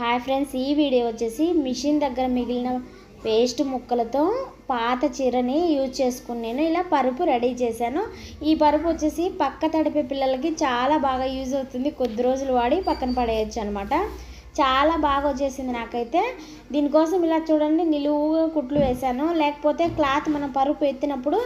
Hi friends ఈ video వచ్చేసి machine దగ్గర మిగిలిన వేస్ట్ ముక్కలతో పాత చీరని యూజ్ చేసుకుని నేను ఇలా పరుపు రెడీ చేశాను. ఈ పరుపు వచ్చేసి పక్క తడిపే పిల్లలకి చాలా బాగా యూజ్ అవుతుంది. కొద్ది రోజులు వాడి పక్కన పడేయచ్చు అనమాట చాలా బాగా వచ్చేసింది నాకైతే. దీనికోసం ఇలా చూడండి నిలువుగా కుట్లు వేశాను. లేకపోతే క్లాత్ మనం పరుపు ఎత్తినప్పుడు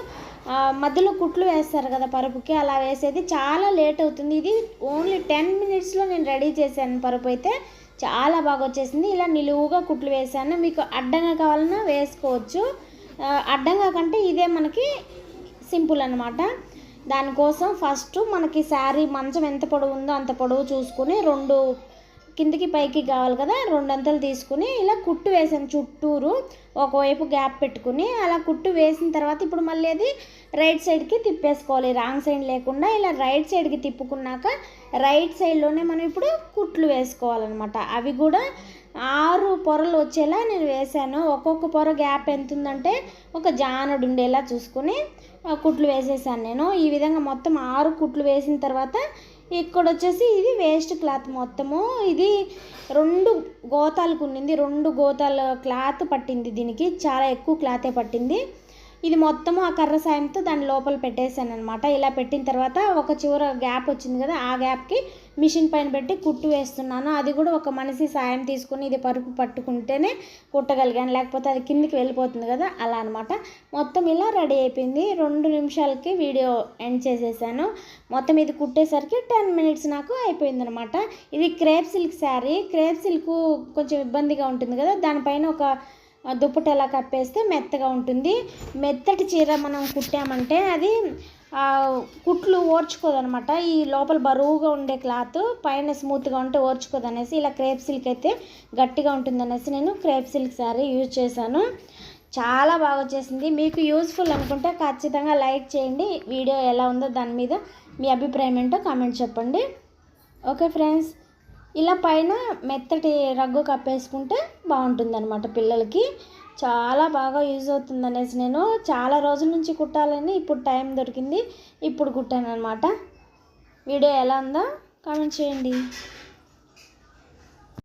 మధ్యలో కుట్లు వేస్తారు కదా పరుపుకి అలా వేసేది. చాలా లేట్ అవుతుంది. ఇది ఓన్లీ టెన్ మినిట్స్లో నేను రెడీ చేశాను పరుపు అయితే. చాలా బాగా వచ్చేసింది. ఇలా నిలువుగా కుట్లు వేసాను మీకు అడ్డంగా కావాలన్నా వేసుకోవచ్చు. అడ్డంగా కంటే ఇదే మనకి సింపుల్ అనమాట దానికోసం ఫస్ట్ మనకి శారీ మంచం ఎంత పొడవు ఉందో అంత పొడవు చూసుకుని రెండు కిందికి పైకి కావాలి కదా రెండంతలు తీసుకుని ఇలా కుట్టు వేసాను చుట్టూరు. ఒకవైపు గ్యాప్ పెట్టుకుని అలా కుట్టు వేసిన తర్వాత ఇప్పుడు మళ్ళీ అది రైట్ సైడ్కి తిప్పేసుకోవాలి. రాంగ్ సైడ్ లేకుండా ఇలా రైట్ సైడ్కి తిప్పుకున్నాక రైట్ సైడ్లోనే మనం ఇప్పుడు కుట్లు వేసుకోవాలన్నమాట. అవి కూడా ఆరు పొరలు వచ్చేలా నేను వేసాను. ఒక్కొక్క పొర గ్యాప్ ఎంత ఉందంటే ఒక జానడు ఉండేలా చూసుకుని కుట్లు వేసేసాను నేను. ఈ విధంగా మొత్తం ఆరు కుట్లు వేసిన తర్వాత ఇక్కడ వచ్చేసి ఇది వేస్ట్ క్లాత్ మొత్తము. ఇది రెండు గోతాలకు ఉండింది రెండు గోతాల క్లాత్ పట్టింది దీనికి. చాలా ఎక్కువ క్లాతే పట్టింది. ఇది మొత్తము ఆ కర్ర సాయంతో దాని లోపల పెట్టేశాను అనమాట ఇలా పెట్టిన తర్వాత ఒక చివర గ్యాప్ వచ్చింది కదా ఆ గ్యాప్కి మిషన్ పైన పెట్టి కుట్టు వేస్తున్నాను. అది కూడా ఒక మనిషి సాయం తీసుకుని ఇది పరుపు పట్టుకుంటేనే కుట్టగలిగాను. లేకపోతే అది కిందికి వెళ్ళిపోతుంది కదా అలా అనమాట మొత్తం ఇలా రెడీ అయిపోయింది. రెండు నిమిషాలకి వీడియో ఎండ్ చేసేసాను. మొత్తం ఇది కుట్టేసరికి టెన్ మినిట్స్ నాకు అయిపోయింది అనమాట ఇది crepe silk sari. Crepe silk కొంచెం ఇబ్బందిగా ఉంటుంది కదా దానిపైన ఒక దుప్పటి అలా కప్పేస్తే మెత్తగా ఉంటుంది. మెత్తటి చీర మనం కుట్టామంటే అది కుట్లు ఓర్చుకోదనమాట. ఈ లోపల బరువుగా ఉండే క్లాత్ పైన స్మూత్గా ఉంటే ఓర్చుకోదు అనేసి ఇలా క్రేప్ సిల్క్ అయితే గట్టిగా ఉంటుందనేసి నేను క్రేప్ సిల్క్ శారీ యూజ్ చేశాను. చాలా బాగా వచ్చేసింది. మీకు యూస్ఫుల్ అనుకుంటే ఖచ్చితంగా లైక్ చేయండి. వీడియో ఎలా ఉందో దాని మీద మీ అభిప్రాయం ఏంటో కామెంట్ చెప్పండి. ఓకే ఫ్రెండ్స్ ఇలా పైన మెత్తటి రగ్గు కప్పేసుకుంటే బాగుంటుంది అనమాట పిల్లలకి. చాలా బాగా యూజ్ అవుతుంది అనేసి నేను చాలా రోజుల నుంచి కుట్టాలని ఇప్పుడు టైం దొరికింది. ఇప్పుడు కుట్టాను అనమాట వీడియో ఎలా ఉందో కామెంట్ చేయండి.